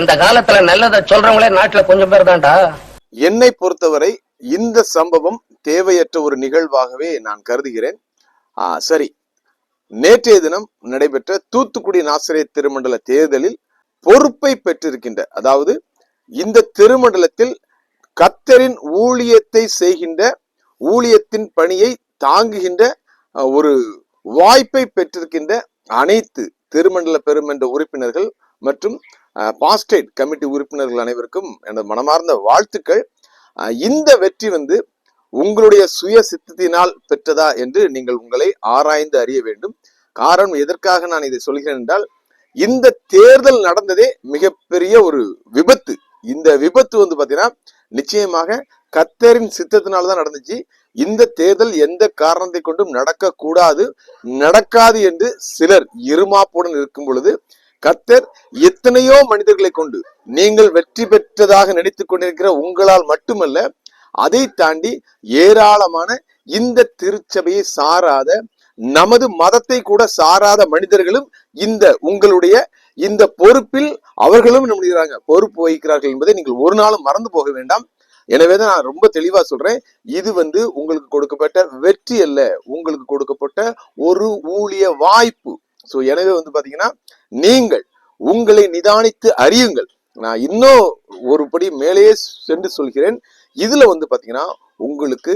இந்த காலத்துல நல்லதை சொல்றவங்களே நாட்டுல கொஞ்சம் பேர் தான்டா. என்னை பொறுத்தவரை இந்த சம்பவம் தேவையற்ற ஒரு நிகழ்வாகவே நான் கருதுகிறேன். சரி. நேற்றைய தினம் நடைபெற்ற தூத்துக்குடி நாசிரியர் திருமண்டல தேர்தலில் பொறுப்பை பெற்றிருக்கின்ற அதாவது இந்த திருமண்டலத்தில் கத்தரின் ஊழியத்தை செய்கின்ற ஊழியத்தின் பணியை தாங்குகின்ற ஒரு வாய்ப்பை பெற்றிருக்கின்ற அனைத்து திருமண்டல பெருமன்ற உறுப்பினர்கள் மற்றும் பாஸ்டேட் கமிட்டி உறுப்பினர்கள் அனைவருக்கும் எனது மனமார்ந்த வாழ்த்துக்கள். இந்த வெற்றி வந்து உங்களுடைய சுய சித்தத்தினால் பெற்றதா என்று நீங்கள் உங்களை ஆராய்ந்து அறிய வேண்டும். காரணம் எதற்காக நான் இதை சொல்கிறேன் என்றால் இந்த தேர்தல் நடந்ததே மிகப்பெரிய ஒரு விபத்து. இந்த விபத்து வந்து பாத்தீங்கன்னா நிச்சயமாக கத்தரின் சித்தத்தினால தான் நடந்துச்சு. இந்த தேர்தல் எந்த காரணத்தை கொண்டும் நடக்க கூடாது நடக்காது என்று சிலர் இருமாப்புடன் இருக்கும் பொழுது கத்தர் எத்தனையோ மனிதர்களை கொண்டு நீங்கள் வெற்றி பெற்றதாக நினைத்துக் கொண்டிருக்கிற உங்களால் மட்டுமல்ல அதை தாண்டி ஏராளமான இந்த திருச்சபையை சாராத நமது மதத்தை கூட சாராத மனிதர்களும் இந்த உங்களுடைய இந்த பொறுப்பில் அவர்களும் என்ன பொறுப்பு வகிக்கிறார்கள் என்பதை நீங்கள் ஒரு நாளும் மறந்து போக வேண்டாம். எனவேதான் நான் ரொம்ப தெளிவா சொல்றேன். இது வந்து உங்களுக்கு கொடுக்கப்பட்ட வெற்றி அல்ல. உங்களுக்கு கொடுக்கப்பட்ட ஒரு ஊழிய வாய்ப்பு. ஸோ எனவே வந்து பார்த்தீங்கன்னா நீங்கள் உங்களை நிதானித்து அறியுங்கள். நான் இன்னும் ஒரு படி மேலேயே சென்று சொல்கிறேன். இதுல வந்து பார்த்தீங்கன்னா உங்களுக்கு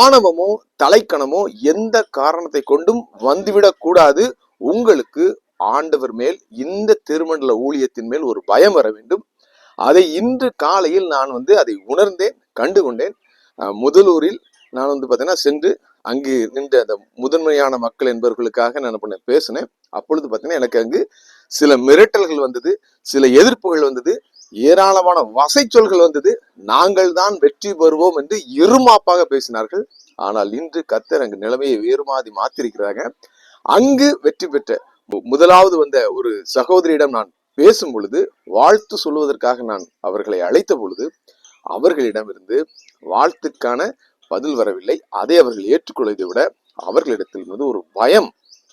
ஆணவமோ தலைக்கணமோ எந்த காரணத்தை கொண்டும் வந்துவிடக் கூடாது. உங்களுக்கு ஆண்டவர் மேல் இந்த திருமண்டல ஊழியத்தின் மேல் ஒரு பயம் வர வேண்டும். அதை இன்று காலையில் நான் வந்து அதை உணர்ந்தேன் கண்டு கொண்டேன் முதலூரில் நான் வந்து பார்த்தீங்கன்னா சென்று அங்கு நின்ற அந்த முதன்மையான மக்கள் என்பவர்களுக்காக நான் என்ன பேசினேன். அப்பொழுது பார்த்தீங்கன்னா எனக்கு அங்கு சில மிரட்டல்கள் வந்தது சில எதிர்ப்புகள் வந்தது ஏராளமான வசை சொல்கள் வந்தது. நாங்கள் தான் வெற்றி பெறுவோம் என்று இருமாப்பாக பேசினார்கள். ஆனால் இன்று கத்தர் அங்கு நிலைமையை வேறுமாதி மாத்திருக்கிறாங்க. அங்கு வெற்றி பெற்ற முதலாவது வந்த ஒரு சகோதரியிடம் நான் பேசும் பொழுது வாழ்த்து சொல்வதற்காக நான் அவர்களை அழைத்த பொழுது அவர்களிடமிருந்து வாழ்த்துக்கான பதில் வரவில்லை. அதை அவர்கள் ஏற்றுக்கொள்வதை விட அவர்களிடத்தில் இருந்து ஒரு பயம்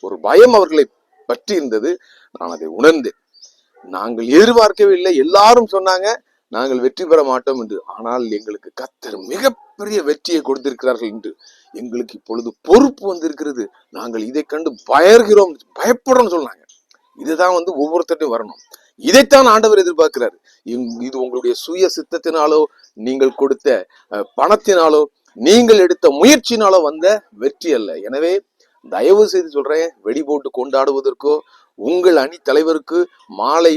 ஒரு பயம் அவர்களை பற்றி இருந்தது. நான் அதை உணர்ந்தேன். நாங்கள் எதிர்பார்க்கவே இல்லை எல்லாரும் சொன்னாங்க நாங்கள் வெற்றி பெற மாட்டோம் என்று. ஆனால் எங்களுக்கு கத்தர் மிகப்பெரிய வெற்றியை கொடுத்திருக்கிறார்கள் என்று. எங்களுக்கு இப்பொழுது பொறுப்பு வந்திருக்கிறது. நாங்கள் இதை கண்டு பயர்கிறோம் பயப்படுறோம் சொன்னாங்க. இதுதான் வந்து ஒவ்வொருத்தட்டையும் வரணும். இதைத்தான் ஆண்டவர் எதிர்பார்க்கிறார். இது உங்களுடைய சுய சித்தத்தினாலோ நீங்கள் கொடுத்த பணத்தினாலோ நீங்கள் எடுத்த முயற்சினால வந்த வெற்றி அல்ல. எனவே தயவு செய்து சொல்றேன் வெடி போட்டு கொண்டாடுவதற்கோ உங்கள் அணி தலைவருக்கு மாலை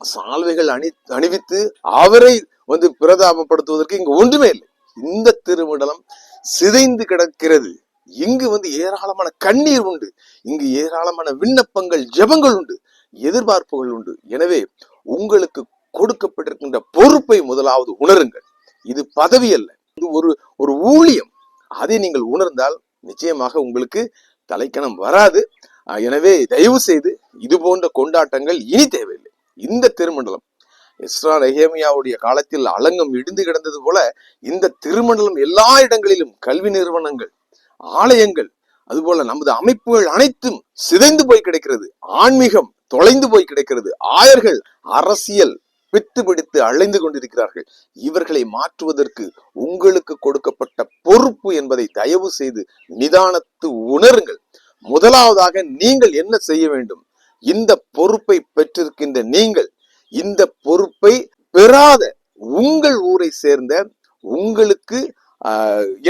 சால்வைகள் அணி அணிவித்து அவரை வந்து பிரதாபப்படுத்துவதற்கு இங்கு ஒன்றுமே இல்லை. இந்த திருமண்டலம் சிதைந்து கிடக்கிறது. இங்கு வந்து ஏராளமான கண்ணீர் உண்டு. இங்கு ஏராளமான விண்ணப்பங்கள் ஜெபங்கள் உண்டு. எதிர்பார்ப்புகள் உண்டு. எனவே உங்களுக்கு கொடுக்கப்பட்டிருக்கின்ற பொறுப்பை முதலாவது உணருங்கள். இது பதவி அல்ல. ஒரு ஒரு ஊழியம். அதை நீங்கள் உணர்ந்தால் நிச்சயமாக உங்களுக்கு தலைக்கணம் வராது. எனவே தயவு செய்து இது போன்ற கொண்டாட்டங்கள் இனி தேவையில்லை. இந்த திருமண்டலம் இஸ்ரா ரெஹேமியாவுடைய காலத்தில் அலங்கம் இடிந்து கிடந்தது போல இந்த திருமண்டலம் எல்லா இடங்களிலும் கல்வி நிறுவனங்கள் ஆலயங்கள் அதுபோல நமது அமைப்புகள் அனைத்தும் சிதைந்து போய் கிடைக்கிறது. ஆன்மீகம் தொலைந்து போய் கிடைக்கிறது. ஆயர்கள் அரசியல் பித்து பிடித்து அழைந்து கொண்டிருக்கிறார்கள். இவர்களை மாற்றுவதற்கு உங்களுக்கு கொடுக்கப்பட்ட பொறுப்பு என்பதை தயவு செய்து நிதானத்து உணருங்கள். முதலாவதாக நீங்கள் என்ன செய்ய வேண்டும்? இந்த பொறுப்பை பெற்றிருக்கின்ற நீங்கள் இந்த பொறுப்பை பெறாத உங்கள் ஊரை சேர்ந்த உங்களுக்கு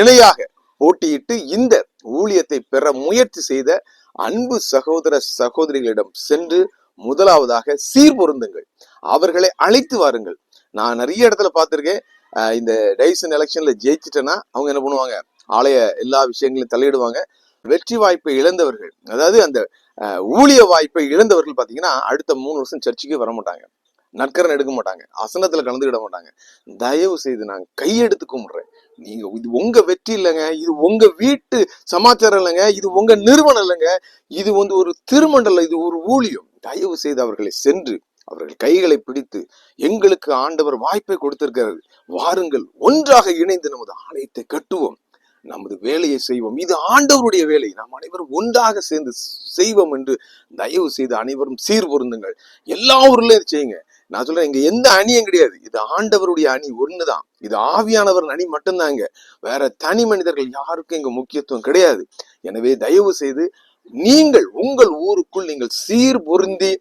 இணையாக போட்டியிட்டு இந்த ஊழியத்தை பெற முயற்சி செய்த அன்பு சகோதர சகோதரிகளிடம் சென்று முதலாவதாக சீர்பொருந்துங்கள். அவர்களை அழைத்து வாருங்கள். நான் நிறைய இடத்துல பார்த்துருக்கேன். இந்த டைசன் எலெக்ஷன்ல ஜெயிச்சிட்டேன்னா அவங்க என்ன பண்ணுவாங்க? ஆலய எல்லா விஷயங்களையும் தலையிடுவாங்க. வெற்றி வாய்ப்பை இழந்தவர்கள் அதாவது அந்த ஊழிய வாய்ப்பை இழந்தவர்கள் பார்த்தீங்கன்னா அடுத்த மூணு வருஷம் சர்ச்சுக்கே வர மாட்டாங்க. நற்கரன் எடுக்க மாட்டாங்க. அசனத்துல கலந்துக்கிட மாட்டாங்க. தயவு செய்து நான் கையெடுத்து கும்பிடுறேன். நீங்க இது உங்க வெற்றி இல்லைங்க. இது உங்க வீட்டு சமாச்சாரம் இல்லைங்க. இது உங்க நிறுவனம் இல்லைங்க. இது வந்து ஒரு திருமண்டலம். இது ஒரு ஊழியம். தயவு செய்து அவர்களை சென்று அவர்கள் கைகளை பிடித்து எங்களுக்கு ஆண்டவர் வாய்ப்பை கொடுத்திருக்கிறார். வாருங்கள் ஒன்றாக இணைந்து நமது ஆலயத்தை கட்டுவோம். நமது வேலையை செய்வோம். இது ஆண்டவருடைய வேலை. நாம் அனைவரும் ஒன்றாக சேர்ந்து செய்வோம் என்று தயவு செய்து அனைவரும் சீர்பொருந்துங்கள். எல்லா ஊர்லயும் செய்யுங்க. நான் சொல்றேன் இங்க எந்த அணியும் கிடையாது. இது ஆண்டவருடைய அணி ஒண்ணுதான். இது ஆவியானவர் அணி மட்டும்தாங்க. வேற தனி மனிதர்கள் யாருக்கும் இங்க முக்கியத்துவம் கிடையாது. எனவே தயவு செய்து நீங்கள் உங்கள் ஊருக்குள் நீங்கள் சீர் பொருந்தி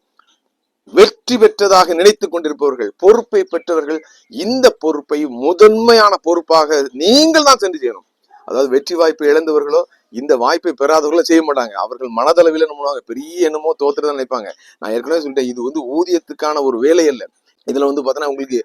வெற்றி பெற்றதாக நினைத்துக் கொண்டிருப்பவர்கள் பொறுப்பை பெற்றவர்கள் இந்த பொறுப்பை முதன்மையான பொறுப்பாக நீங்கள் தான் சென்று செய்யணும் அதாவது வெற்றி வாய்ப்பை இழந்தவர்களோ இந்த வாய்ப்பை பெறாதவர்களோ செய்ய மாட்டாங்க. அவர்கள் மனதளவில் என்ன பண்ணுவாங்க? பெரிய என்னமோ தோத்துட்டு நினைப்பாங்க. நான் ஏற்கனவே சொல்லிட்டேன் இது வந்து ஊதியத்துக்கான ஒரு வேலை அல்ல. இதுல வந்து பாத்தீங்கன்னா உங்களுக்கு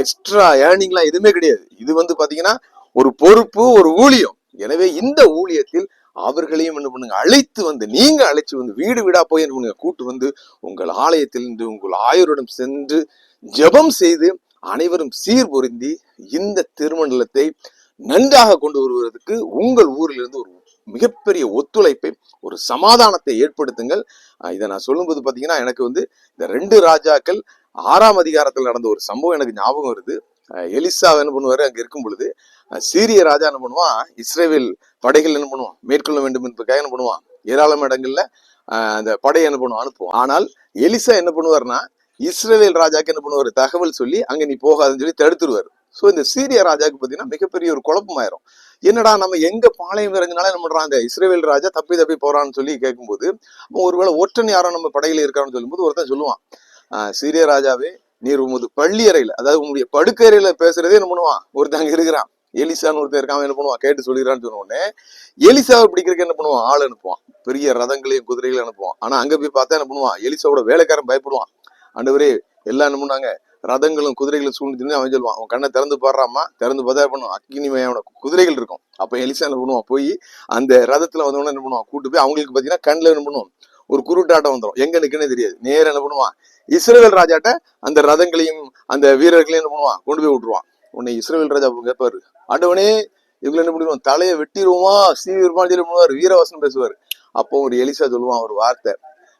எக்ஸ்ட்ரா ஏர்னிங்லாம் எதுவுமே கிடையாது. இது வந்து பாத்தீங்கன்னா ஒரு பொறுப்பு ஒரு ஊழியம். எனவே இந்த ஊழியத்தில் அவர்களையும் என்ன பண்ணுங்க அழைத்து வந்து நீங்க அழைச்சு வந்து வீடு வீடா போய் என்ன பண்ணுங்க கூட்டு வந்து உங்கள் ஆலயத்தில் இருந்து உங்கள் ஆயரிடம் சென்று ஜெபம் செய்து அனைவரும் சீர் பொருந்தி இந்த திருமண்டலத்தை நன்றாக கொண்டு வருவதற்கு உங்கள் ஊரிலிருந்து ஒரு மிகப்பெரிய ஒத்துழைப்பை ஒரு சமாதானத்தை ஏற்படுத்துங்கள். இதை நான் சொல்லும்போது பார்த்தீங்கன்னா எனக்கு வந்து இந்த ரெண்டு ராஜாக்கள் ஆறாம் அதிகாரத்தில் நடந்த ஒரு சம்பவம் எனக்கு ஞாபகம் வருது. எலிசா என்ன பண்ணுவார் அங்கே இருக்கும் பொழுது சீரிய ராஜா என்ன பண்ணுவான்? இஸ்ரேவேல் படைகள் என்ன பண்ணுவான்? மேற்கொள்ள வேண்டும் என்பதற்காக என்ன பண்ணுவான்? ஏராளமான இடங்கள்ல அந்த படையை என்ன பண்ணுவான்? அனுப்புவான். ஆனால் எலிசா என்ன பண்ணுவார்னா இஸ்ரேல் ராஜாக்கு என்ன பண்ணுவார்? தகவல் சொல்லி அங்க நீ போகாதுன்னு சொல்லி தடுத்துருவாரு. சோ இந்த சீரிய ராஜாக்கு பாத்தீங்கன்னா மிகப்பெரிய ஒரு குழப்பமாயிரும். என்னடா நம்ம எங்க பாளையம் இறங்கினாலும் என்ன பண்றான்? அந்த இஸ்ரேவேல் ராஜா தப்பி தப்பி போறான்னு சொல்லி கேட்கும்போது ஒருவேளை ஒற்றன் யாரோ நம்ம படையில இருக்கான்னு சொல்லும்போது ஒருத்தன் சொல்லுவான். ஆஹ் சீரிய ராஜாவே நீர் உமது பள்ளி அறையில அதாவது உங்களுடைய படுக்கறையில பேசுறதே என்ன பண்ணுவான்? ஒருத்தங்க இருக்கிறான். எலிசான்னு ஒருத்தன் இருக்கான் அவன் என்ன பண்ணுவான்? கேட்டு சொல்லிடுறான்னு சொன்ன உடனே எலிசாவை பிடிக்கிறதுக்கு என்ன பண்ணுவான்? ஆள் அனுப்புவான். பெரிய ரதங்களையும் குதிரைகளையும் அனுப்புவான். ஆனா அங்க போய் பார்த்தா என்ன பண்ணுவான்? எலிசாவோட வேலைக்காரன் பயப்படுவான். ஆண்டவரே எல்லாம் என்ன பண்ணாங்க ரதங்களும் குதிரைகளும் சூழ்ந்து அவன் சொல்லுவான். அவன் கண்ணை திறந்து பாடுறாமா திறந்து பார்த்தா பண்ணுவான்? பண்ணுவான் அக்னிமயோட குதிரைகள் இருக்கும். அப்ப எலிசா என்ன பண்ணுவான்? போய் அந்த ரதத்துல வந்தவன என்ன பண்ணுவான்? கூட்டு போய் அவங்களுக்கு பாத்தீங்கன்னா கண்ணுல என்ன பண்ணுவான்? ஒரு குருட்டாட்டம் வந்துடும் எங்க நிக்கனே தெரியாது. நேரம் என்ன பண்ணுவான்? இஸ்ரேல் ராஜாட்ட அந்த ரதங்களையும் அந்த வீரர்களையும் என்ன பண்ணுவான்? கொண்டு போய் விட்டுருவான். உன்னை இஸ்ரேல் ராஜா கேட்பாரு ஆண்டவனே இவங்களை என்ன பண்ணிடுவோம்? தலையை வெட்டிடுவோமா? சீவிருப்பான்னு சொல்லி பண்ணுவார் வீரவசனம் பேசுவார். அப்போ ஒரு எலிசா சொல்லுவான் ஒரு வார்த்தை.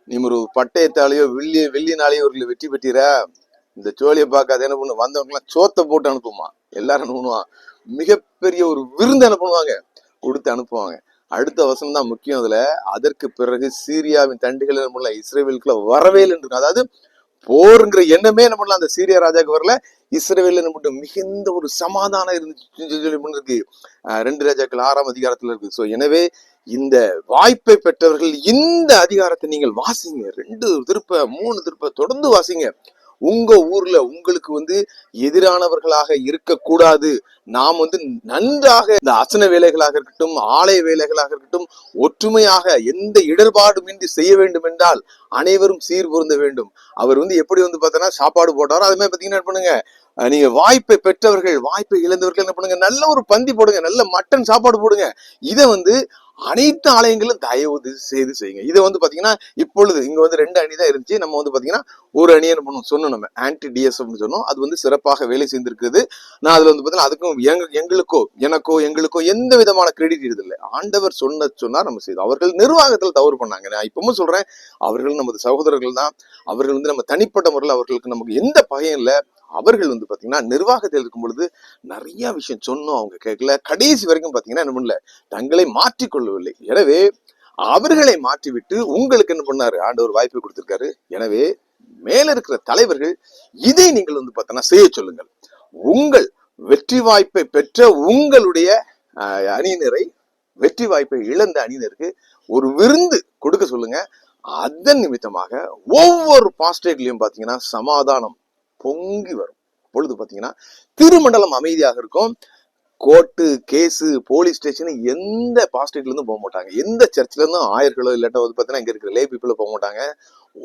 நீ ஒரு பட்டயத்தாலேயோ வெள்ளி வெள்ளினாலேயோ ஒரு வெற்றி பெற்றீர? இந்த சோழியை பார்க்காத என்ன பண்ணு வந்தவங்கலாம் சோத்தை போட்டு அனுப்புமா? எல்லாரும் என்ன பண்ணுவான் மிகப்பெரிய ஒரு விருந்து என்ன பண்ணுவாங்க கொடுத்து அனுப்புவாங்க. அடுத்த வசனம் தான் முக்கியம் அதுல. அதற்கு பிறகு சீரியாவின் தண்டுகள் என்ன பண்ணல? இஸ்ரேவேலுக்குள்ள வரவே இல்லை அதாவது போருங்கிற எண்ணமே என்ன பண்ணலாம் அந்த சீரிய ராஜாக்கு வரல. இஸ்ரேவேல மட்டும் மிகுந்த ஒரு சமாதானம் இருந்துச்சு சொல்லி இருக்கு. ரெண்டு ராஜாக்கள் ஆறாம் அதிகாரத்துல இருக்கு. சோ எனவே இந்த வாய்ப்பை பெற்றவர்கள் இந்த அதிகாரத்தை நீங்கள் வாசிங்க. ரெண்டு திருப்ப மூணு திருப்ப தொடர்ந்து வாசிங்க. உங்க ஊர்ல உங்களுக்கு வந்து எதிரானவர்களாக இருக்கக்கூடாது. நாம் வந்து நன்றாக இந்த அசன வேலைகளாக இருக்கட்டும் ஆலய வேலைகளாக இருக்கட்டும் ஒற்றுமையாக எந்த இடர்பாடுமின்றி செய்ய வேண்டும் என்றால் அனைவரும் சீர் பொருந்த வேண்டும். அவர் வந்து எப்படி வந்து பார்த்தோன்னா சாப்பாடு போட்டாரோ அது மாதிரி பார்த்தீங்கன்னா என்ன பண்ணுங்க? நீங்க வாய்ப்பை பெற்றவர்கள் வாய்ப்பை இழந்தவர்கள் என்ன பண்ணுங்க? நல்ல ஒரு பந்தி போடுங்க நல்ல மட்டன் சாப்பாடு போடுங்க. இதை வந்து அனைத்து ஆலயங்களும் தயவு செய்து செய்யுங்க. இதை வந்து பாத்தீங்கன்னா இப்பொழுது இங்க வந்து ரெண்டு அணி தான் இருந்துச்சு. நம்ம வந்து பாத்தீங்கன்னா ஒரு அணி என்ன பண்ணுவோம் சொன்னோம் நம்ம. ஆன்டி டிஎஸ்எஃப்னு சொன்னோம். அது வந்து சிறப்பாக வேலை செய்திருக்குது. நான் அதுல வந்து பாத்தீங்கன்னா அதுக்கும் எங்க எங்களுக்கோ எனக்கோ எங்களுக்கோ எந்த விதமான கிரெடிட் இல்லை. ஆண்டவர் சொன்ன சொன்னா நம்ம செய்தோம். அவர்கள் நிர்வாகத்துல தவறு பண்ணாங்க. நான் இப்பவும் சொல்றேன் அவர்கள் நமது சகோதரர்கள் தான். அவர்கள் வந்து நம்ம தனிப்பட்ட முறையில் அவர்களுக்கு நமக்கு எந்த பகையும் இல்லை. அவர்கள் வந்து பார்த்தீங்கன்னா நிர்வாகத்தில் இருக்கும் பொழுது நிறைய விஷயம் சொன்னோம் அவங்க கேட்கல. கடைசி வரைக்கும் பார்த்தீங்கன்னா என்ன பண்ணல? தங்களை மாற்றிக்கொள்ளவில்லை எனவே அவர்களை மாற்றிவிட்டு உங்களுக்கு என்ன பண்ணாரு? ஆண்டவர் வாய்ப்பு கொடுத்திருக்காரு. எனவே மேல இருக்கிற தலைவர்கள் இதை நீங்கள் வந்து பார்த்தோன்னா செய்ய சொல்லுங்கள். உங்கள் வெற்றி வாய்ப்பை பெற்ற உங்களுடைய அணியினரை வெற்றி வாய்ப்பை இழந்த அணியினருக்கு ஒரு விருந்து கொடுக்க சொல்லுங்க. அதன் நிமித்தமாக ஒவ்வொரு பாஸ்டேட்லயும் பாத்தீங்கன்னா சமாதானம் பொங்கி வரும். பொழுது பார்த்தீங்கன்னா திருமண்டலம் அமைதியாக இருக்கும். கோர்ட்டு கேஸு போலீஸ் ஸ்டேஷன் எந்த பாஸ்டேட்லேருந்து போக மாட்டாங்க. எந்த சர்ச்சிலேருந்தும் ஆயர்களோ இல்லாட்டோ வந்து பார்த்தீங்கன்னா இங்கே இருக்கிற லே பீப்புளோ போக மாட்டாங்க.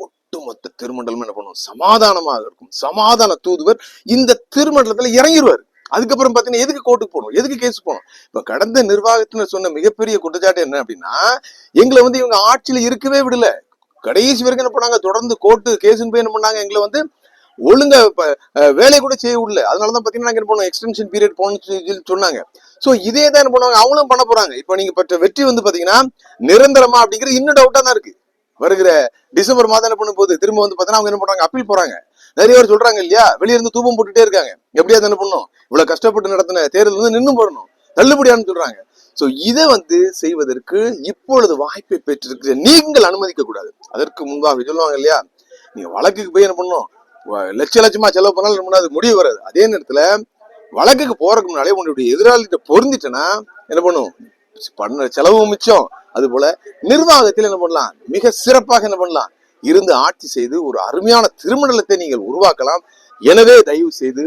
ஒட்டுமொத்த திருமண்டலம் என்ன பண்ணுவோம் சமாதானமாக இருக்கும். சமாதான தூதுவர் இந்த திருமண்டலத்தில் இறங்கிடுவார் அதுக்கப்புறம் பார்த்தீங்கன்னா எதுக்கு கோர்ட்டுக்கு போகணும்? எதுக்கு கேஸ் போகணும்? இப்போ கடந்த நிர்வாகத்தினர் சொன்ன மிகப்பெரிய குற்றச்சாட்டு என்ன அப்படின்னா எங்களை வந்து இவங்க ஆட்சியில் இருக்கவே விடல. கடைசி வரைக்கும் என்ன பண்ணாங்க? தொடர்ந்து கோர்ட்டு கேஸுன்னு போய் என்ன பண்ணாங்க? எங்களை வந்து ஒழுங்கா வேலை கூட செய்ய விடல. அதனாலதான் பாத்தீங்கன்னா நாங்க என்ன பண்ணோம் எக்ஸ்டென்ஷன் பீரியட் போகணும்னு சொன்னாங்க. சோ இதே தான் என்ன பண்ணுவாங்க? அவங்களும் பண்ண போறாங்க. இப்ப நீங்க பெற்ற வெற்றி வந்து பாத்தீங்கன்னா நிரந்தரமா அப்படிங்கிறது இன்னும் டவுட்டா தான் இருக்கு. வருகிற டிசம்பர் மாதம் என்ன பண்ணும் போது திரும்ப வந்து பாத்தீங்கன்னா அவங்க என்ன பண்றாங்க அப்பீல் போறாங்க. நிறைய பேர் சொல்றாங்க இல்லையா? வெளியிருந்து தூபம் போட்டுட்டே இருக்காங்க. எப்படியாவது என்ன பண்ணும்? இவ்வளவு கஷ்டப்பட்டு நடத்தின தேர்தல் வந்து நின்னு போடணும். தள்ளுபடியான்னு சொல்றாங்க. சோ இதை வந்து செய்வதற்கு இப்பொழுது வாய்ப்பை பெற்றிருக்கிற நீங்கள் அனுமதிக்க கூடாது. அதற்கு முன்பாக சொல்லுவாங்க இல்லையா? நீங்க வழக்குக்கு போய் என்ன பண்ணணும் லட்ச லட்சமா செலவு பண்ணாலும் நம்ம அது முடிவு வராது. அதே நேரத்துல வழக்குக்கு போறதுக்கு முன்னாலே உன்னுடைய எதிராளிகிட்ட பொருந்திட்டேன்னா என்ன பண்ணும்? பண்ண செலவும் மிச்சம். அது போல நிர்வாகத்தில் என்ன பண்ணலாம்? மிக சிறப்பாக என்ன பண்ணலாம்? இருந்து ஆட்சி செய்து ஒரு அருமையான திருமணத்தை நீங்கள் உருவாக்கலாம். எனவே தயவு செய்து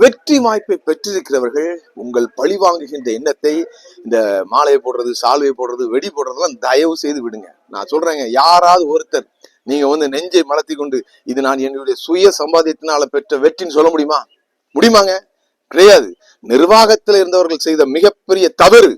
வெற்றி வாய்ப்பை பெற்றிருக்கிறவர்கள் உங்கள் பழி வாங்குகின்ற எண்ணத்தை இந்த மாலையை போடுறது சால்வை போடுறது வெடி போடுறதெல்லாம் தயவு செய்து விடுங்க. நான் சொல்றேங்க யாராவது ஒருத்தர் நீங்க வந்து நெஞ்சை மலர்த்தி கொண்டு இது நான் என்னுடைய சுய சம்பாதியத்தினால பெற்ற வெற்றின்னு சொல்ல முடியுமா? முடியுமாங்க? கிடையாது. நிர்வாகத்தில் இருந்தவர்கள் செய்த மிகப்பெரிய தவறு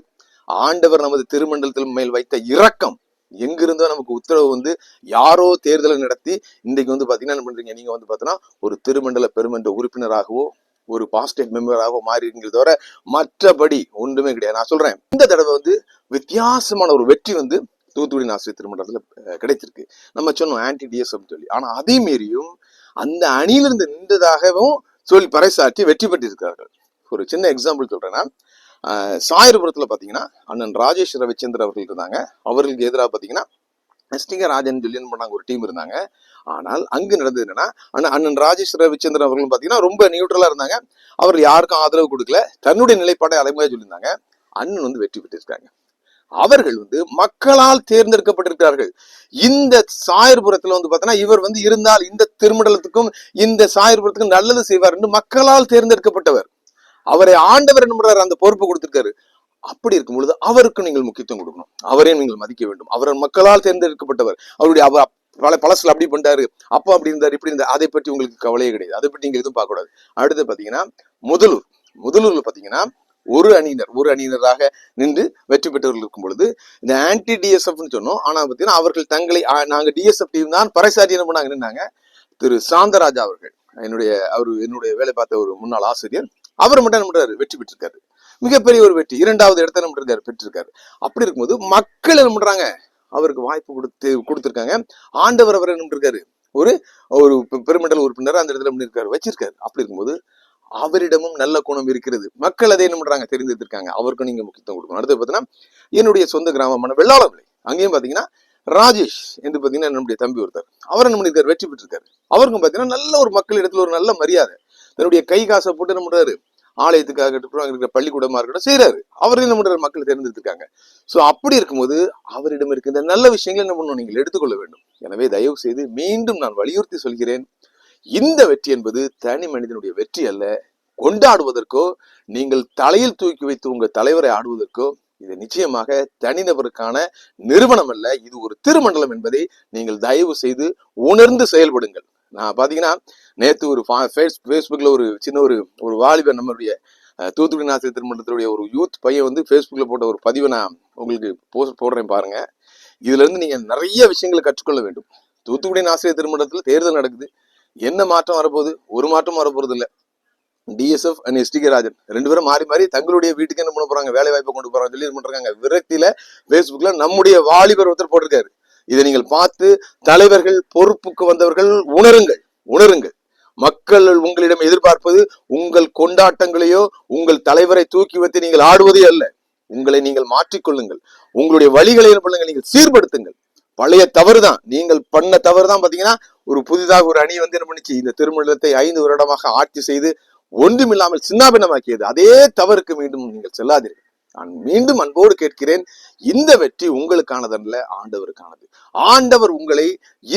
ஆண்டவர் நமது திருமண்டலத்தில் மேல் வைத்த இரக்கம். எங்கிருந்தோ நமக்கு உத்தரவு வந்து யாரோ தேர்தலை நடத்தி இன்றைக்கு வந்து பாத்தீங்கன்னா என்ன பண்றீங்க? நீங்க வந்து பாத்தீங்கன்னா ஒரு திருமண்டல பெருமன்ற உறுப்பினராகவோ ஒரு பாசிட்டிவ் மெம்பராகவோ மாறிடுங்கிறத தவிர மற்றபடி ஒன்றுமே கிடையாது. நான் சொல்றேன் இந்த தடவை வந்து வித்தியாசமான ஒரு வெற்றி வந்து தூத்துக்குடி ஆசிரியர் திருமணத்தில் அஹ், கிடைச்சிருக்கு. நம்ம சொன்னோம் ஆன்டி டிஎஸ்எம் சொல்லி. ஆனால் அதே மாரியும் அந்த அணியிலிருந்து நின்றதாகவும் சொல்லி பறைசாற்றி வெற்றி பெற்றிருக்கிறார்கள். ஒரு சின்ன எக்ஸாம்பிள் சொல்றேன்னா சாயர்புரத்தில் பார்த்தீங்கன்னா அண்ணன் ராஜேஷ் ரவிச்சந்திரன் அவர்கள் இருந்தாங்க. அவர்களுக்கு எதிராக பார்த்தீங்கன்னா எஸ்டிங்க ராஜன் சொல்லி பண்ணாங்க ஒரு டீம் இருந்தாங்க. ஆனால் அங்கு நடந்தது என்னன்னா அண்ணன் அண்ணன் ராஜேஷ் ரவிச்சந்திரன் அவர்களும் பார்த்தீங்கன்னா ரொம்ப நியூட்ரலாக இருந்தாங்க. அவர் யாருக்கும் ஆதரவு கொடுக்கல. தன்னுடைய நிலைப்பாட்டை அலைமுறையா சொல்லியிருந்தாங்க. அண்ணன் வந்து வெற்றி பெற்றிருக்காங்க. அவர்கள் வந்து மக்களால் தேர்ந்தெடுக்கப்பட்டிருக்கிறார்கள். இந்த சாயர்புரத்துல வந்து பார்த்தோன்னா இவர் வந்து இருந்தால் இந்த திருமண்டலத்துக்கும் இந்த சாயர்புரத்துக்கும் நல்லது செய்வார் என்று மக்களால் தேர்ந்தெடுக்கப்பட்டவர். அவரை ஆண்டவர் என்பவர் அந்த பொறுப்பு கொடுத்திருக்காரு. அப்படி இருக்கும் பொழுது அவருக்கு நீங்கள் முக்கியத்துவம் கொடுக்கணும். அவரையும் நீங்கள் மதிக்க வேண்டும். அவர் மக்களால் தேர்ந்தெடுக்கப்பட்டவர். அவருடைய அவர் பல பழசுல அப்படி பண்ணிட்டாரு. அப்போ அப்படி இருந்தார் இப்படி இருந்தார். அதை பற்றி உங்களுக்கு கவலையே கிடையாது. அதை பற்றி நீங்க எதுவும் பார்க்கக்கூடாது. அடுத்து பாத்தீங்கன்னா முதலூர். முதலூர்ல பாத்தீங்கன்னா ஒரு அணியினர் ஒரு அணியினராக நின்று வெற்றி பெற்றவர்கள் இருக்கும் பொழுது இந்த ஆன்டி டிஎஸ்எஃப்னு சொன்னோம். ஆனா பாத்தீங்கன்னா அவர்கள் தங்களை நாங்கள் நாங்க டிஎஸ்எஃப் டீம் தான் பறைசாற்றி என்ன பண்ணாங்க நின்னாங்க? திரு சாந்தராஜா அவர்கள் என்னுடைய அவர் என்னுடைய வேலை பார்த்த ஒரு முன்னாள் ஆசிரியர் அவர் மட்டும் என்ன பண்றாரு? வெற்றி பெற்றிருக்காரு. மிகப்பெரிய ஒரு வெற்றி. இரண்டாவது இடத்த என்ன பண்றாரு? பெற்றிருக்காரு. அப்படி இருக்கும்போது மக்கள் என்ன பண்றாங்க? அவருக்கு வாய்ப்பு கொடுத்து கொடுத்துருக்காங்க. ஆண்டவர் அவர் என்ன பண்ணிருக்காரு? ஒரு ஒரு பெருமண்டல் பெருமண்டல உறுப்பினர் அந்த இடத்துல பண்ணிருக்காரு வச்சிருக்காரு. அப்படி இருக்கும்போது அவரிடமும் நல்ல குணம் இருக்கிறது. மக்கள் அதை என்ன பண்றாங்க? தெரிந்திருக்காங்க அவருக்கும் நீங்க முக்கியத்துவம் கொடுக்கணும். அடுத்து பாத்தீங்கன்னா என்னுடைய சொந்த கிராமமான வெள்ளாளவிலை அங்கேயும் பாத்தீங்கன்னா ராஜேஷ் என்று பாத்தீங்கன்னா நம்முடைய தம்பி ஒருத்தர். அவர் என்ன பண்ணிருக்காரு வெற்றி பெற்றிருக்காரு. அவருக்கும் பாத்தீங்கன்னா நல்ல ஒரு மக்கள் இடத்துல ஒரு நல்ல மரியாதை. தன்னுடைய கை காசை போட்டு என்ன பண்றாரு? ஆலயத்துக்காக இருக்கட்டும் இருக்கிற பள்ளிக்கூடமா இருக்கட்டும் செய்யறாரு அவர் என்ன பண்றாரு? மக்கள் தேர்ந்தெடுத்திருக்காங்க. சோ அப்படி இருக்கும்போது அவரிடம் இருக்கின்ற நல்ல விஷயங்களை என்ன பண்ணணும்? நீங்கள் எடுத்துக்கொள்ள வேண்டும். எனவே தயவு செய்து மீண்டும் நான் வலியுறுத்தி சொல்கிறேன். இந்த வெற்றி என்பது தனி மனிதனுடைய வெற்றி அல்ல. கொண்டாடுவதற்கோ நீங்கள் தலையில் தூக்கி வைத்து உங்கள் தலைவரை ஆடுவதற்கோ இது நிச்சயமாக தனிநபருக்கான நிறுவனம் அல்ல. இது ஒரு திருமண்டலம் என்பதை நீங்கள் தயவு செய்து உணர்ந்து செயல்படுங்கள். நான் பாத்தீங்கன்னா நேத்து ஒரு ஃபேஸ்புக்ல ஒரு சின்ன ஒரு ஒரு வாலிபர் நம்மளுடைய தூத்துக்குடி நாசிரியர் திருமணத்தினுடைய ஒரு யூத் பையன் வந்து ஃபேஸ்புக்ல போட்ட ஒரு பதிவை நான் உங்களுக்கு போஸ்ட் போடுறேன் பாருங்க. இதுல இருந்து நீங்க நிறைய விஷயங்களை கற்றுக்கொள்ள வேண்டும். தூத்துக்குடி ஆசிரியர் திருமணத்தில் தேர்தல் நடக்குது. என்ன மாற்றம் வரப்போகுது? ஒரு மாற்றம் வரப்போறது இல்லை டிஎஸ்எஃப் அண்ட் எஸ்டிகே ராஜன். ரெண்டு பேரும் மாறி மாறி தங்களுடைய வீட்டுக்கு என்ன பண்ண போறாங்க? வேலை வாய்ப்பை கொண்டு போறாங்க. சொல்லி பண்றாங்க. விரக்தியில பேஸ்புக்ல நம்முடைய வாலிபர் ஒருத்தர் போட்டிருக்காரு. இதை நீங்கள் பார்த்து தலைவர்கள் பொறுப்புக்கு வந்தவர்கள் உணருங்கள். உணருங்கள். மக்கள் உங்களிடம் எதிர்பார்ப்பது உங்கள் கொண்டாட்டங்களையோ உங்கள் தலைவரை தூக்கி வைத்து நீங்கள் ஆடுவதே அல்ல. உங்களை நீங்கள் மாற்றிக்கொள்ளுங்கள். உங்களுடைய வழிகளை என்ன பண்ணுங்கள்? நீங்கள் சீர்படுத்துங்கள். பழைய தவறு தான் நீங்கள் பண்ண தவறு தான் பாத்தீங்கன்னா ஒரு புதிதாக ஒரு அணி வந்து என்ன பண்ணிச்சு? இந்த திருமணத்தை ஐந்து வருடமாக ஆட்சி செய்து ஒன்றுமில்லாமல் சின்னாபின்னமாக்கியது. அதே தவறுக்கு மீண்டும் நீங்கள் செல்லாதீர்கள். நான் மீண்டும் அன்போடு கேட்கிறேன் இந்த வெற்றி உங்களுக்கானதல்ல ஆண்டவருக்கானது. ஆண்டவர் உங்களை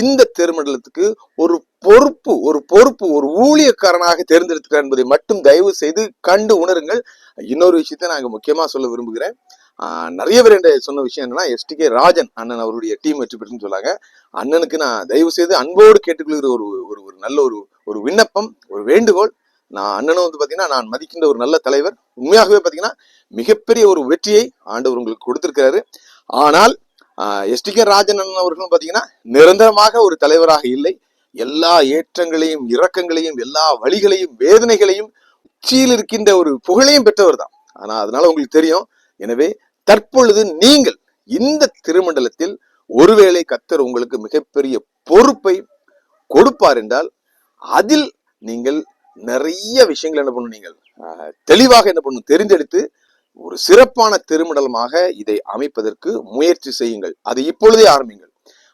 இந்த திருமண்டலத்துக்கு ஒரு பொறுப்பு ஒரு பொறுப்பு ஒரு ஊழியக்காரனாக தேர்ந்தெடுக்கிறார் என்பதை மட்டும் தயவு செய்து கண்டு உணருங்கள். இன்னொரு விஷயத்தை நான் முக்கியமா சொல்ல விரும்புகிறேன். நிறைய பேர் என்கிட்ட சொன்ன விஷயம் என்னன்னா எஸ்டிகே ராஜன் அண்ணன் அவருடைய டீம் வெற்றி பெற்றுன்னு சொன்னாங்க அண்ணனுக்கு நான் தயவு செய்து அன்போடு கேட்டுக்கொள்கிற ஒரு ஒரு ஒரு நல்ல ஒரு ஒரு விண்ணப்பம் ஒரு வேண்டுகோள். நான் அண்ணனும் வந்து பாத்தீங்கன்னா நான் மதிக்கின்ற ஒரு நல்ல தலைவர். உண்மையாகவே பாத்தீங்கன்னா மிகப்பெரிய ஒரு வெற்றியை ஆண்டவர் உங்களுக்கு கொடுத்திருக்கிறாரு. ஆனால் எஸ்டிகே ராஜன் அண்ணன் அவர்களும் பாத்தீங்கன்னா நிரந்தரமாக ஒரு தலைவராக இல்லை. எல்லா ஏற்றங்களையும் இரக்கங்களையும் எல்லா வழிகளையும் வேதனைகளையும் உச்சியில் இருக்கின்ற ஒரு புகழையும் பெற்றவர் தான். ஆனால் அதனால உங்களுக்கு தெரியும். எனவே தற்பொழுது நீங்கள் இந்த திருமண்டலத்தில் ஒருவேளை கத்தர் உங்களுக்கு மிகப்பெரிய பொறுப்பை கொடுப்பார் என்றால் அதில் நீங்கள் நிறைய விஷயங்கள் என்ன பண்ணும்? நீங்கள் தெளிவாக என்ன பண்ணணும் தெரிந்தெடுத்து ஒரு சிறப்பான திருமண்டலமாக இதை அமைப்பதற்கு முயற்சி செய்யுங்கள். அதை இப்பொழுதே ஆரம்பிங்கள்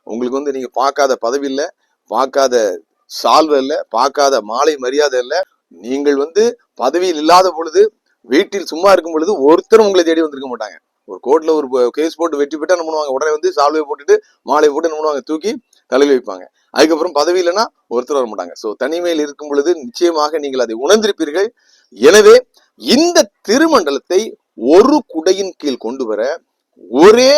உங்களுக்கு வந்து நீங்க பார்க்காத பதவி இல்ல பார்க்காத சால்வ இல்ல பார்க்காத மாலை மரியாதை இல்ல. நீங்கள் வந்து பதவியில் இல்லாத பொழுது வீட்டில் சும்மா இருக்கும் பொழுது ஒருத்தரும் உங்களை தேடி வந்திருக்க மாட்டாங்க. ஒரு கோர்ட்ல ஒரு கேஸ் போட்டு வெற்றி பெற்று என்ன பண்ணுவாங்க? உடனே வந்து சால்வை போட்டுட்டு மாலை போட்டு என்ன பண்ணுவாங்க? தூக்கி தலையில் வைப்பாங்க. அதுக்கப்புறம் பதவி இல்லைன்னா ஒருத்தர் வர மாட்டாங்க. சோ தனிமையில் இருக்கும் பொழுது நிச்சயமாக நீங்கள் அதை உணர்ந்திருப்பீர்கள். எனவே இந்த திருமண்டலத்தை ஒரு குடையின் கீழ் கொண்டு வர ஒரே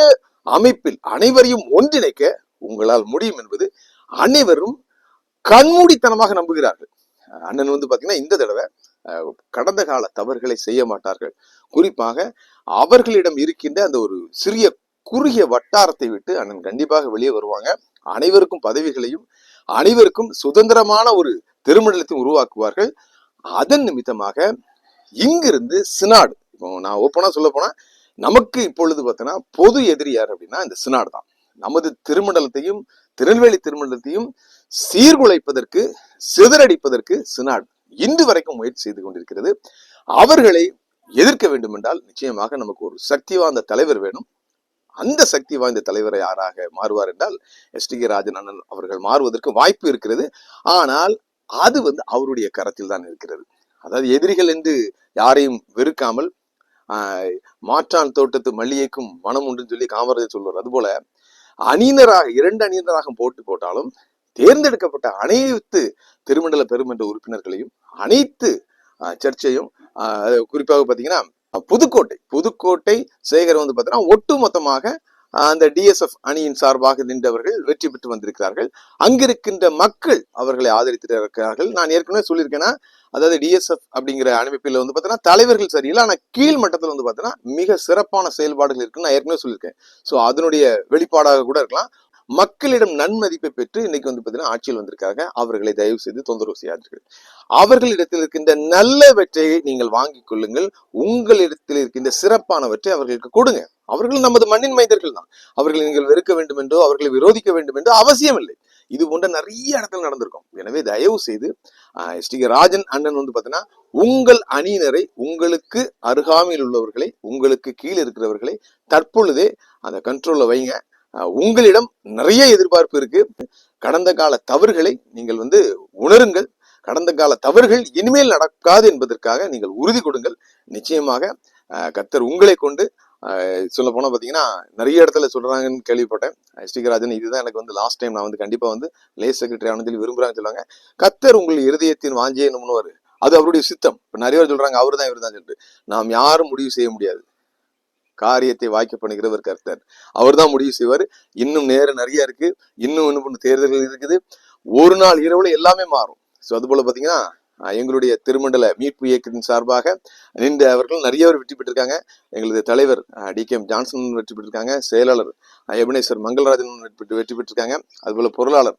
அமைப்பில் அனைவரையும் ஒன்றிணைக்க உங்களால் முடியும் என்பது அனைவரும் கண்மூடித்தனமாக நம்புகிறார்கள். அண்ணன் வந்து பாத்தீங்கன்னா இந்த தடவை கடந்த கால தவறுகளை செய்ய மாட்டார்கள். குறிப்பாக அவர்களிடம் இருக்கின்ற அந்த ஒரு சிறிய குறுகிய வட்டாரத்தை விட்டு அண்ணன் கண்டிப்பாக வெளியே வருவாங்க. அனைவருக்கும் பதவிகளையும் அனைவருக்கும் சுதந்திரமான ஒரு திருமண்டலத்தையும் உருவாக்குவார்கள். அதன் நிமித்தமாக இங்கிருந்து சினாடு இப்போ நான் ஓப்பனா சொல்ல போனா நமக்கு இப்பொழுது பார்த்தோன்னா பொது எதிரி யார் அப்படின்னா இந்த சினாடு தான். நமது திருமண்டலத்தையும் திருநெல்வேலி திருமண்டலத்தையும் சீர்குலைப்பதற்கு சிதறடிப்பதற்கு சினாடு. இன்று வரைக்கும் முயற்சி செய்து கொண்டிருக்கிறது. அவர்களை எதிர்க்க வேண்டும் என்றால் நிச்சயமாக நமக்கு ஒரு சக்தி வாய்ந்த தலைவர் வேணும். அந்த சக்தி வாய்ந்த தலைவரை யாராக மாறுவார் என்றால் எஸ். டி. கே. ராஜன் அண்ணன் அவர்கள் மாறுவதற்கு வாய்ப்பு இருக்கிறது. ஆனால் அது வந்து அவருடைய கரத்தில் தான் இருக்கிறது. அதாவது எதிரிகள் என்று யாரையும் வெறுக்காமல் ஆஹ், மாற்றான் தோட்டத்து மல்லிகைக்கும் மனம் உண்டுன்னு சொல்லி காமராஜர் சொல்வார் அதுபோல அணியினராக இரண்டு அணியினராக போட்டு போட்டாலும் தேர்ந்தெடுக்கப்பட்ட அனைத்து திருமண்டல பெருமன்ற உறுப்பினர்களையும் அனைத்து சர்ச்சையும் ஆஹ், குறிப்பாக பார்த்தீங்கன்னா புதுக்கோட்டை புதுக்கோட்டை சேகர் வந்து பார்த்தீங்கன்னா ஒட்டுமொத்தமாக மொத்தமாக அந்த டிஎஸ்எஃப் அணியின் சார்பாக நின்றவர்கள் வெற்றி பெற்று வந்திருக்கிறார்கள். அங்கிருக்கின்ற மக்கள் அவர்களை ஆதரித்து இருக்கிறார்கள் நான் ஏற்கனவே சொல்லியிருக்கேன்னா அதாவது டிஎஸ்எஃப் அப்படிங்கிற அமைப்பில் வந்து பார்த்தீங்கன்னா தலைவர்கள் சரியில்லை. ஆனால் கீழ் மட்டத்தில் வந்து பார்த்தீங்கன்னா மிக சிறப்பான செயல்பாடுகள் இருக்குன்னு நான் ஏற்கனவே சொல்லியிருக்கேன். ஸோ அதனுடைய வெளிப்பாடாக கூட இருக்கலாம். மக்களிடம் நன்மதிப்பை பெற்று இன்னைக்கு வந்து பார்த்தீங்கன்னா ஆட்சியில் வந்திருக்காங்க. அவர்களை தயவு செய்து தொந்தரவு செய்யாதீர்கள். அவர்களிடத்தில் இருக்கின்ற நல்லவற்றை நீங்கள் வாங்கிக் கொள்ளுங்கள். உங்களிடத்தில் இருக்கின்ற சிறப்பானவற்றை அவர்களுக்கு கொடுங்க. அவர்கள் நமது மண்ணின் மைந்தர்கள் தான். அவர்களை நீங்கள் வெறுக்க வேண்டும் என்றோ அவர்களை விரோதிக்க வேண்டும் என்றோ அவசியம் இல்லை இது போன்ற நிறைய இடத்துல நடந்திருக்கும். எனவே தயவு செய்து ஸ்ரீ ராஜன் அண்ணன் வந்து பார்த்தீங்கன்னா உங்கள் அணியினரை உங்களுக்கு அருகாமையில் உள்ளவர்களை உங்களுக்கு கீழே இருக்கிறவர்களை தற்பொழுதே அந்த கண்ட்ரோலில் வைங்க. உங்களிடம் நிறைய எதிர்பார்ப்பு இருக்கு. கடந்த கால தவறுகளை நீங்கள் வந்து உணருங்கள். கடந்த கால தவறுகள் இனிமேல் நடக்காது என்பதற்காக நீங்கள் உறுதி கொடுங்கள். நிச்சயமாக கத்தர் உங்களை கொண்டு சொல்ல போனா பாத்தீங்கன்னா நிறைய இடத்துல சொல்றாங்கன்னு கேள்விப்பட்டேன். ஸ்ரீகராஜன் இதுதான் எனக்கு வந்து லாஸ்ட் டைம் நான் வந்து கண்டிப்பா வந்து லேஸ் செக்ரட்டரி ஆனது சொல்லி விரும்புறாங்கன்னு சொல்லுவாங்க. கத்தர் உங்கள் இருதயத்தின் வாஞ்சே என்னும்னுவாரு அது அவருடைய சித்தம். இப்ப நிறைய பேர் சொல்றாங்க அவர் தான் இவர் தான் சொல்லிட்டு. நாம் யாரும் முடிவு செய்ய முடியாது. காரியத்தை வாய்க்க பண்ணுகிறவர் கர்த்தர். அவர் தான் முடிவு செய்வார். இன்னும் நேரம் நிறைய இருக்கு. இன்னும் இன்னும் தேர்தல்கள் இருக்குது. ஒரு நாள் இரவுல எல்லாமே மாறும். ஸோ அது போல பாத்தீங்கன்னா எங்களுடைய திருமண்டல மீட்பு இயக்கத்தின் சார்பாக நின்ற அவர்கள் நிறைய பேர் வெற்றி பெற்றிருக்காங்க. எங்களது தலைவர் டி கே ஜான்சன் வெற்றி பெற்றிருக்காங்க. செயலாளர் எபினேஸ்வர் எபனேஸ்வர் மங்கள்ராஜன் வெற்றி பெற்று- பெற்றிருக்காங்க. அதுபோல பொருளாளர்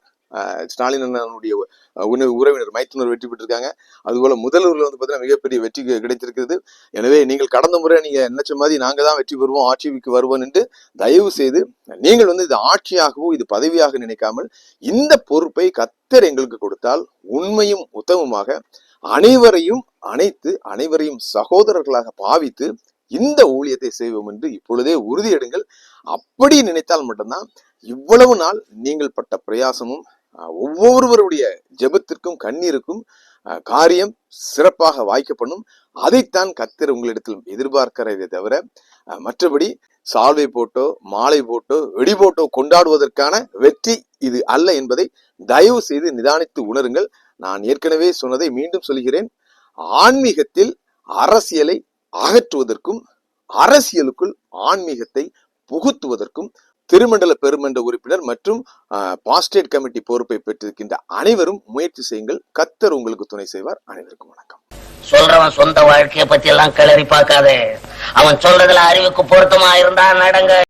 ஸ்டாலின் அண்ணனுடைய உணவு- உறவினர் மைத்துனர் வெற்றி பெற்றிருக்காங்க. அதுபோல முதல்வர்கள் வந்து பார்த்தீங்கன்னா மிகப்பெரிய வெற்றி கிடைத்திருக்கிறது. எனவே நீங்கள் கடந்த முறை நீங்க நினைச்ச மாதிரி நாங்க தான் வெற்றி பெறுவோம் ஆட்சிக்கு வருவோம் என்று தயவு செய்து நீங்கள் வந்து இது ஆட்சியாகவோ இது பதவியாக நினைக்காமல் இந்த பொறுப்பை கத்தர் எங்களுக்கு கொடுத்தால் உண்மையும் உத்தமமாக அனைவரையும் அனைத்து அனைவரையும் சகோதரர்களாக பாவித்து இந்த ஊழியத்தை செய்வோம் என்று இப்பொழுதே உறுதியெடுங்கள். அப்படி நினைத்தால் மட்டும்தான் இவ்வளவு நாள் நீங்கள் பட்ட பிரயாசமும் ஒவ்வொருவருடைய ஜெபத்திற்கும் கண்ணீருக்கும் காரியம் சிறப்பாக வாய்க்கப்படும். அதைத்தான் கத்தர் உங்களிடத்தில் எதிர்பார்க்கிறதே தவிர மற்றபடி சால்வை போட்டோ மாலை போட்டோ வெடி போட்டோ கொண்டாடுவதற்கான வெற்றி இது அல்ல என்பதை தயவு செய்து நிதானித்து உணருங்கள். நான் ஏற்கனவே சொன்னதை மீண்டும் சொல்கிறேன். ஆன்மீகத்தில் அரசியலை அகற்றுவதற்கும் அரசியலுக்குள் ஆன்மீகத்தை புகுத்துவதற்கும் திருமண்டல பெருமன்ற உறுப்பினர் மற்றும் பாஸ்டேட் கமிட்டி பொறுப்பை பெற்றிருக்கின்ற அனைவரும் முயற்சி செய்யுங்கள். கத்தர் உங்களுக்கு துணை செய்வார். அனைவருக்கும் வணக்கம். சொல்றவன் சொந்த வாழ்க்கையை பத்தி எல்லாம் கிளறி பார்க்காதே. அவன் சொல்றதுல அறிவுக்கு பொருத்தமா இருந்தா நடங்க.